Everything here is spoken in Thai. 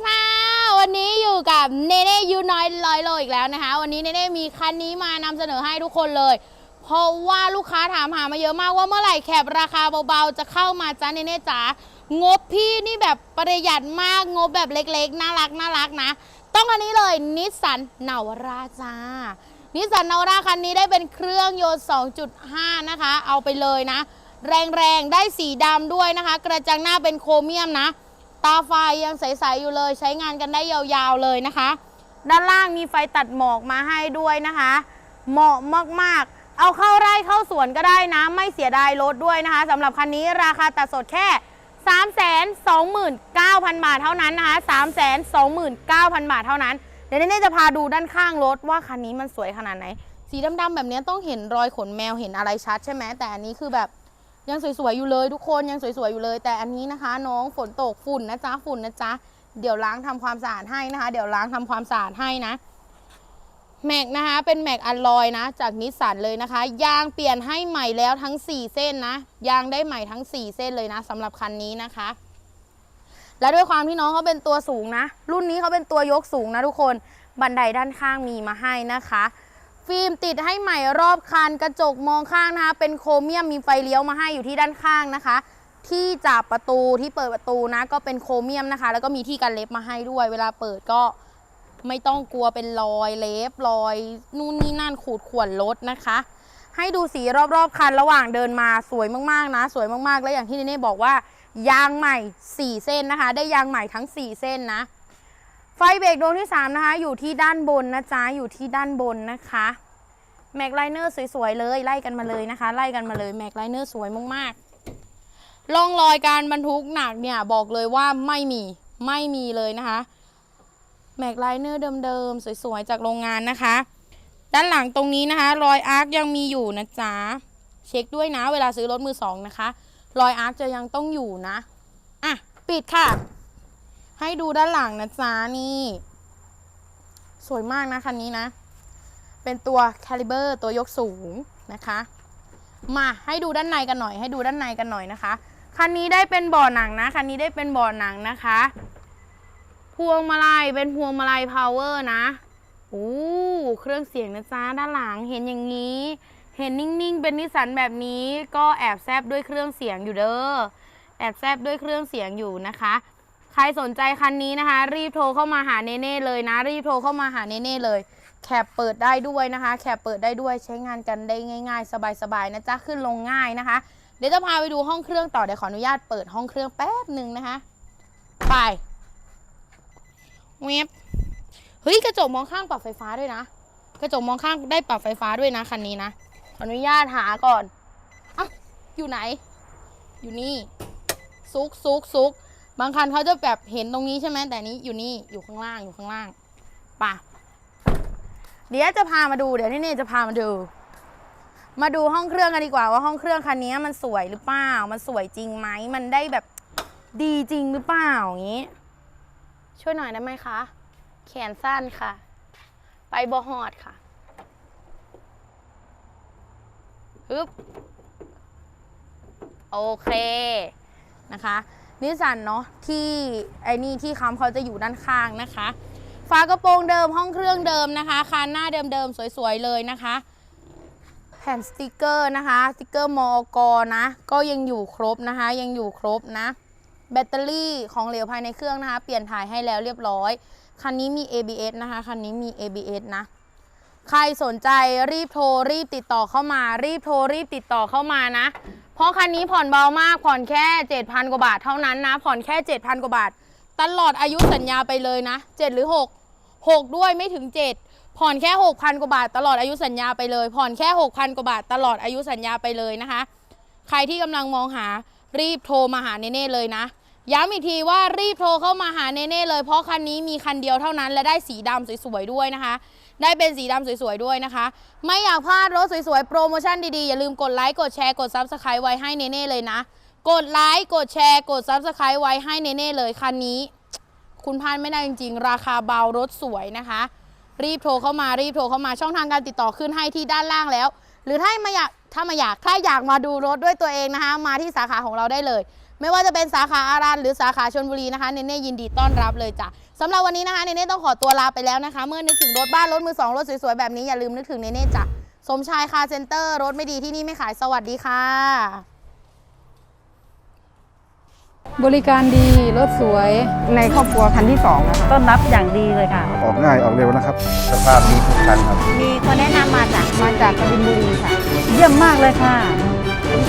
ค่ะ วันนี้อยู่กับเนเน่ยูน้อยลอยโลอีกแล้วนะคะ วันนี้เนเน่มีคันนี้มานำเสนอให้ทุกคนเลย เพราะว่าลูกค้าถามหามาเยอะมากว่าเมื่อไหร่แคปราคาเบาๆ จะเข้ามาจ้าเนเน่จ๋างบพี่นี่แบบประหยัดมากงบแบบเล็กๆ น่ารักน่ารักนะ ต้องอันนี้เลยนิสสันนาวราจ้านิสสันนาวราคันนี้ได้เป็นเครื่องยนต์ 2.5 นะคะ เอาไปเลยนะ แรงๆได้สีดำด้วยนะคะ กระจังหน้าเป็นโครเมียมนะ ตาไฟยังใส ๆ อยู่เลย ใช้งานกันได้ยาวๆเลยนะคะ ด้านล่างมีไฟตัดหมอกมาให้ด้วยนะคะ เหมาะมากๆ เอาเข้าไร่เข้าสวนก็ได้นะ ไม่เสียดายรถด้วยนะคะสำหรับคันนี้ราคาตัดสดแค่ 329,000 บาทเท่านั้นนะคะ329,000 บาทเท่านั้น เดี๋ยวเน่จะพาดูด้านข้างรถว่าคันนี้มันสวยขนาดไหน สีดำๆแบบนี้ต้องเห็นรอยขนแมวเห็นอะไรชัดใช่ไหมแต่อันนี้คือแบบ ยังสวยๆอยู่เลยทุกคนยังสวยๆอยู่เลย แต่อันนี้นะคะ น้องฝนตกฝุ่นนะจ๊ะฝุ่นนะจ๊ะเดี๋ยวล้างทำความสะอาดให้นะคะ เดี๋ยวล้างทำความสะอาดให้นะแม็กนะคะเป็นแม็กอัลลอยนะ จากนิสสันเลยนะคะ ยางเปลี่ยนให้ใหม่แล้วทั้ง 4 เส้นนะ ยางได้ใหม่ทั้ง 4 เส้นเลยนะสำหรับคันนี้นะคะ และด้วยความที่น้องเขาเป็นตัวสูงนะ รุ่นนี้เขาเป็นตัวยกสูงนะทุกคนบันไดด้านข้างมีมาให้นะคะ ฟิล์มติดให้ใหม่รอบคัน กระจกมองข้างนะคะ เป็นโครเมียมมีไฟเลี้ยวมาให้อยู่ที่ด้านข้างนะคะ ที่จับประตูที่เปิดประตูนะ ก็เป็นโครเมียมนะคะ แล้วก็มีที่กันเล็บมาให้ด้วย เวลาเปิดก็ไม่ต้องกลัวเป็นรอยเล็บรอยนู่นนี่นั่นขูดข่วนรถนะคะ ให้ดูสีรอบๆคันระหว่างเดินมาสวยมากๆนะ สวยมากๆ และอย่างที่เนเน่บอกว่ายางใหม่ 4 เส้นนะคะ ได้ยางใหม่ทั้ง 4 เส้นนะ ไฟเบรกดวงที่ 3 นะคะ อยู่ที่ด้านบนนะจ๊ะ อยู่ที่ด้านบนนะคะแม็กไลเนอร์สวยๆเลย ไล่กันมาเลยนะคะ ไล่กันมาเลยแม็กไลเนอร์สวยมากๆร่องรอยการบรรทุกหนักเนี่ยบอกเลยว่าไม่มีไม่มีเลยนะคะแม็กไลเนอร์เดิมๆสวยๆจากโรงงานนะคะ ด้านหลังตรงนี้นะคะ รอยอาร์คยังมีอยู่นะจ๊ะเช็คด้วยนะ เวลาซื้อรถมือสองนะคะ รอยอาร์คจะยังต้องอยู่นะอะปิดค่ะ ให้ดูด้านหลังนะจ๊ะนี่ สวยมากนะคันนี้นะ เป็นตัว Caliber ตัวยกสูงนะคะ มาให้ดูด้านในกันหน่อย ให้ดูด้านในกันหน่อยนะคะคันนี้ได้เป็นเบ่อหนังนะคันนี้ได้เป็นเบ่อหนังนะคะ พวงมาลัยเป็นพวงมาลัยพาวเวอร์นะโอ้เครื่องเสียงนะจ๊ะด้านหลังเห็นอย่างนี้ เห็นนิ่งๆ เป็นนิสันแบบนี้ ก็แอบแซบด้วยเครื่องเสียงอยู่เด้อแอบแซบด้วยเครื่องเสียงอยู่นะคะ ใครสนใจคันนี้นะคะ รีบโทรเข้ามาหาเนเน่เลยนะ รีบโทรเข้ามาหาเนเน่เลยแคปเปิดได้ด้วยนะคะ แคปเปิดได้ด้วยใช้งานกันได้ง่าย ๆ สบายๆนะจ๊ะขึ้นลงง่ายนะคะ เดี๋ยวจะพาไปดูห้องเครื่องต่อเดี๋ยวขออนุญาตเปิดห้องเครื่องแป๊บหนึ่งนะคะ ไปเว็บเฮ้ยกระจกมองข้างปรับไฟฟ้าด้วยนะ กระจกมองข้างได้ปรับไฟฟ้าด้วยนะคันนี้นะขออนุญาตหาก่อนอะอยู่ไหน อยู่นี่ซุกซุกซุก บางคันเขาจะแบบเห็นตรงนี้ใช่ไหมแต่นี้อยู่นี่อยู่ข้างล่างอยู่ข้างล่างป่ะเดี๋ยวจะพามาดูเดี๋ยวนี่เน่จะพามาดู มาดูห้องเครื่องกันดีกว่าว่าห้องเครื่องคันนี้มันสวยหรือเปล่า มันสวยจริงไหมมันได้แบบดีจริงหรือเปล่าอย่างนี้ ช่วยหน่อยได้ไหมคะ แขนสั้นค่ะ ไปบอฮอดค่ะฮึบโอเคนะคะ นิสสันเนาะที่ไอ้นี่ที่คำเขาจะอยู่ด้านข้างนะคะ ฝากระโปรงเดิมห้องเครื่องเดิมนะคะคานหน้าเดิมๆสวยๆเลยนะคะ แผ่นสติกเกอร์นะคะสติกเกอร์มอกนะ ก็ยังอยู่ครบนะคะ ยังอยู่ครบนะ แบตเตอรี่ของเหลวภายในเครื่องนะคะ เปลี่ยนถ่ายให้แล้วเรียบร้อย คันนี้มี ABS นะคะ คันนี้มี ABS นะใครสนใจรีบโทรรีบติดต่อเข้ามา รีบโทรรีบติดต่อเข้ามานะ เพราะคันนี้ผ่อนเบามากผ่อนแค่ 7,000 กว่าบาทเท่านั้นนะ ผ่อนแค่ 7,000 กว่าบาท ตลอดอายุสัญญาไปเลยนะ 7 หรือ 6 6 ด้วยไม่ถึง 7 ผ่อนแค่ 6,000 กว่าบาท ตลอดอายุสัญญาไปเลย ผ่อนแค่ 6,000 กว่าบาท ตลอดอายุสัญญาไปเลยนะคะ ใครที่กำลังมองหารีบโทรมาหาเนเน่เลยนะ ย้ำอีกทีว่ารีบโทรเข้ามาหาเนเน่เลยเพราะคันนี้มีคันเดียวเท่านั้น และได้สีดำสวยๆด้วยนะคะ ได้เป็นสีดำสวยๆด้วยนะคะ ไม่อยากพลาดรถสวยๆ โปรโมชั่นดีๆ อย่าลืมกดไลค์กดแชร์กดซับสไครต์ไว้ให้เนเน่เลยนะ กดไลค์กดแชร์กดซับสไครต์ไว้ให้เนเน่เลยคันนี้ คุณพลาดไม่ได้จริงๆ ราคาเบารถสวยนะคะ รีบโทรเข้ามารีบโทรเข้ามาช่องทางการติดต่อขึ้นให้ที่ด้านล่างแล้ว หรือถ้าไมาอยากถ้าไมาอยากถ้าอยากมาดูรถด้วยตัวเองนะคะ มาที่สาขาของเราได้เลย ไม่ว่าจะเป็นสาขาอารันหรือสาขาชนบุรีนะคะเนเน่ยินดีต้อนรับเลยจ้ะสำหรับวันนี้นะคะเนเน่ต้องขอตัวลาไปแล้วนะคะ เมื่อนึกถึงรถบ้านรถมือสองรถสวยๆแบบนี้อย่าลืมนึกถึงเนเน่จ้ะสมชายคาร์เซ็นเตอร์รถไม่ดีที่นี่ไม่ขายสวัสดีค่ะ บริการดีรถสวยในครอบครัวคันที่สองนะคะต้อนรับอย่างดีเลยค่ะ ออกง่ายออกเร็วนะครับ สภาพดีทุกคันครับ มีคนแนะนำมาจากมาจากกบินบุรีค่ะ เยี่ยมมากเลยค่ะสม